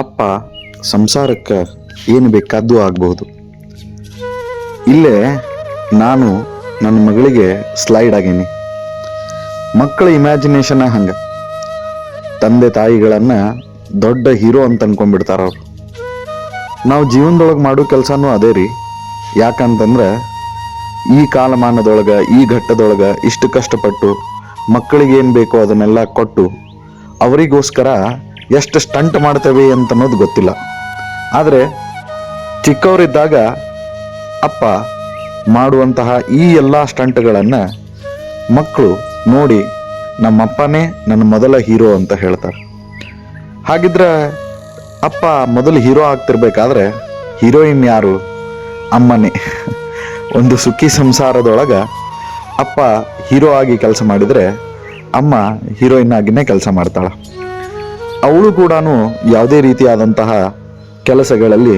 ಅಪ್ಪ ಸಂಸಾರಕ್ಕೆ ಏನು ಬೇಕಾದ್ದು ಆಗಬಹುದು. ಇಲ್ಲೇ ನಾನು ನನ್ನ ಮಗಳಿಗೆ ಸ್ಲೈಡ್ ಆಗೇನಿ. ಮಕ್ಕಳ ಇಮ್ಯಾಜಿನೇಷನ್ ಹಂಗೆ. ತಂದೆ ತಾಯಿಗಳನ್ನ ದೊಡ್ಡ ಹೀರೋ ಅಂತ ಅನ್ಕೊಂಡ್ಬಿಡ್ತಾರ ಅವ್ರು. ನಾವು ಜೀವನದೊಳಗೆ ಮಾಡೋ ಕೆಲಸನೂ ಅದೇ ರೀ. ಯಾಕಂತಂದ್ರೆ ಈ ಕಾಲಮಾನದೊಳಗೆ, ಈ ಘಟ್ಟದೊಳಗೆ ಇಷ್ಟು ಕಷ್ಟಪಟ್ಟು ಮಕ್ಕಳಿಗೆ ಏನು ಬೇಕೋ ಅದನ್ನೆಲ್ಲ ಕೊಟ್ಟು ಅವರಿಗೋಸ್ಕರ ಎಷ್ಟು ಸ್ಟಂಟ್ ಮಾಡ್ತೇವೆ ಅಂತ ಅನ್ನೋದು ಗೊತ್ತಿಲ್ಲ. ಆದರೆ ಚಿಕ್ಕವರಿದ್ದಾಗ ಅಪ್ಪ ಮಾಡುವಂತಹ ಈ ಎಲ್ಲ ಸ್ಟಂಟ್ಗಳನ್ನು ಮಕ್ಕಳು ನೋಡಿ ನಮ್ಮಪ್ಪನೇ ನನ್ನ ಮೊದಲ ಹೀರೋ ಅಂತ ಹೇಳ್ತಾರೆ. ಹಾಗಿದ್ರೆ ಅಪ್ಪ ಮೊದಲು ಹೀರೋ ಆಗ್ತಿರ್ಬೇಕಾದ್ರೆ ಹೀರೋಯಿನ್ ಯಾರು? ಅಮ್ಮನೇ. ಒಂದು ಸುಖಿ ಸಂಸಾರದೊಳಗೆ ಅಪ್ಪ ಹೀರೋ ಆಗಿ ಕೆಲಸ ಮಾಡಿದರೆ ಅಮ್ಮ ಹೀರೋಯಿನ್ ಆಗಿನೇ ಕೆಲಸ ಮಾಡ್ತಾಳೆ. ಅವಳು ಕೂಡ ಯಾವುದೇ ರೀತಿಯಾದಂತಹ ಕೆಲಸಗಳಲ್ಲಿ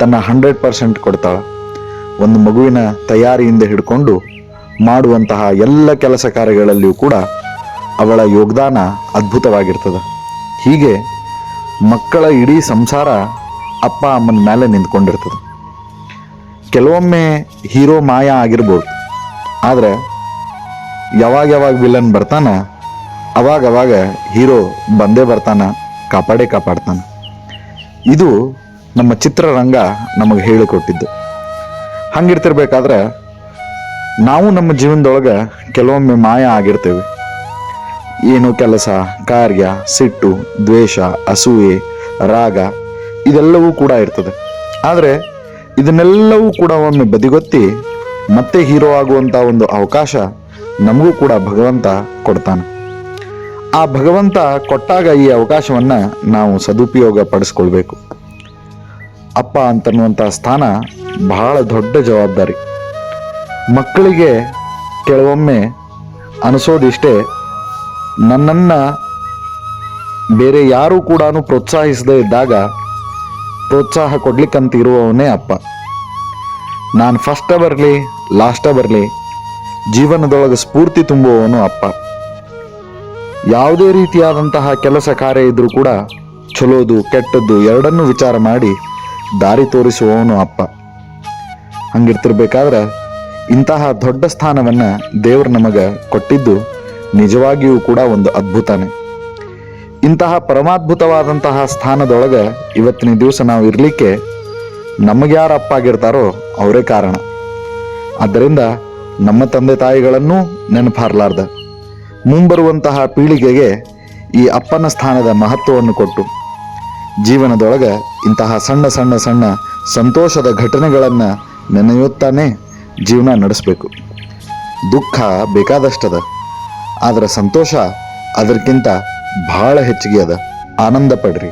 ತನ್ನ ಹಂಡ್ರೆಡ್ ಪರ್ಸೆಂಟ್ ಕೊಡ್ತಾಳೆ ಒಂದು ಮಗುವಿನ ತಯಾರಿಯಿಂದ ಹಿಡ್ಕೊಂಡು ಮಾಡುವಂತಹ ಎಲ್ಲ ಕೆಲಸ ಕಾರ್ಯಗಳಲ್ಲಿಯೂ ಕೂಡ ಅವಳ ಯೋಗದಾನ ಅದ್ಭುತವಾಗಿರ್ತದೆ. ಹೀಗೆ ಮಕ್ಕಳ ಇಡೀ ಸಂಸಾರ ಅಪ್ಪ ಅಮ್ಮನ ಮೇಲೆ ನಿಂತ್ಕೊಂಡಿರ್ತದೆ. ಕೆಲವೊಮ್ಮೆ ಹೀರೋ ಮಾಯ ಆಗಿರ್ಬೋದು. ಆದರೆ ಯಾವಾಗ ಯಾವಾಗ ವಿಲನ್ ಬರ್ತಾನ ಅವಾಗ ಅವಾಗ ಹೀರೋ ಬಂದೇ ಬರ್ತಾನ, ಕಾಪಾಡೇ ಕಾಪಾಡ್ತಾನ. ಇದು ನಮ್ಮ ಚಿತ್ರರಂಗ ನಮಗೆ ಹೇಳಿಕೊಟ್ಟಿದ್ದು. ಹಂಗಿರ್ತಿರ್ಬೇಕಾದ್ರೆ ನಾವು ನಮ್ಮ ಜೀವನದೊಳಗೆ ಕೆಲವೊಮ್ಮೆ ಮಾಯ ಆಗಿರ್ತೇವೆ. ಏನು ಕೆಲಸ, ಕಾರ್ಯ, ಸಿಟ್ಟು, ದ್ವೇಷ, ಅಸೂಯೆ, ರಾಗ, ಇದೆಲ್ಲವೂ ಕೂಡ ಇರ್ತದೆ. ಆದರೆ ಇದನ್ನೆಲ್ಲವೂ ಕೂಡ ಒಮ್ಮೆ ಬದಿಗೊತ್ತಿ ಮತ್ತೆ ಹೀರೋ ಆಗುವಂಥ ಒಂದು ಅವಕಾಶ ನಮಗೂ ಕೂಡ ಭಗವಂತ ಕೊಡ್ತಾನೆ. ಆ ಭಗವಂತ ಕೊಟ್ಟಾಗ ಈ ಅವಕಾಶವನ್ನ ನಾವು ಸದುಪಯೋಗ ಪಡಿಸ್ಕೊಳ್ಬೇಕು. ಅಪ್ಪ ಅಂತನ್ನುವಂಥ ಸ್ಥಾನ ಬಹಳ ದೊಡ್ಡ ಜವಾಬ್ದಾರಿ. ಮಕ್ಕಳಿಗೆ ಕೆಲವೊಮ್ಮೆ ಅನಿಸೋದಿಷ್ಟೇ ನನ್ನನ್ನ ಬೇರೆ ಯಾರೂ ಕೂಡ ಪ್ರೋತ್ಸಾಹಿಸದೇ ಇದ್ದಾಗ ಪ್ರೋತ್ಸಾಹ ಕೊಡ್ಲಿಕ್ಕಂತ ಇರುವವನೇ ಅಪ್ಪ. ನಾನು ಫಸ್ಟ ಬರಲಿ ಲಾಸ್ಟ ಬರಲಿ, ಜೀವನದೊಳಗೆ ಸ್ಫೂರ್ತಿ ತುಂಬುವವನು ಅಪ್ಪ. ಯಾವುದೇ ರೀತಿಯಾದಂತಹ ಕೆಲಸ ಕಾರ್ಯ ಇದ್ರೂ ಕೂಡ ಚಲೋದು ಕೆಟ್ಟದ್ದು ಎರಡನ್ನೂ ವಿಚಾರ ಮಾಡಿ ದಾರಿ ತೋರಿಸುವವನು ಅಪ್ಪ. ಹಂಗಿರ್ತಿರ್ಬೇಕಾದ್ರೆ ಇಂತಹ ದೊಡ್ಡ ಸ್ಥಾನವನ್ನು ದೇವರು ನಮಗೆ ಕೊಟ್ಟಿದ್ದು ನಿಜವಾಗಿಯೂ ಕೂಡ ಒಂದು ಅದ್ಭುತನೇ. ಇಂತಹ ಪರಮಾದ್ಭುತವಾದಂತಹ ಸ್ಥಾನದೊಳಗೆ ಇವತ್ತಿನ ದಿವಸ ನಾವು ಇರಲಿಕ್ಕೆ ನಮಗೆ ಯಾರು ಅಪ್ಪ ಆಗಿರ್ತಾರೋ ಅವರೇ ಕಾರಣ. ಆದ್ದರಿಂದ ನಮ್ಮ ತಂದೆ ತಾಯಿಗಳನ್ನೂ ನೆನಪಾರ್ಲಾರ್ದ. ಮುಂಬರುವಂತಹ ಪೀಳಿಗೆಗೆ ಈ ಅಪ್ಪನ ಸ್ಥಾನದ ಮಹತ್ವವನ್ನು ಕೊಟ್ಟು ಜೀವನದೊಳಗೆ ಇಂತಹ ಸಣ್ಣ ಸಣ್ಣ ಸಣ್ಣ ಸಂತೋಷದ ಘಟನೆಗಳನ್ನು ನೆನೆಯುತ್ತಾನೆ ಜೀವನ ನಡೆಸಬೇಕು. ದುಃಖ ಬೇಕಾದಷ್ಟದ, ಆದರೆ ಸಂತೋಷ ಅದಕ್ಕಿಂತ ಬಹಳ ಹೆಚ್ಚಿಗೆ ಅದ ಆನಂದ ಪಡ್ರಿ.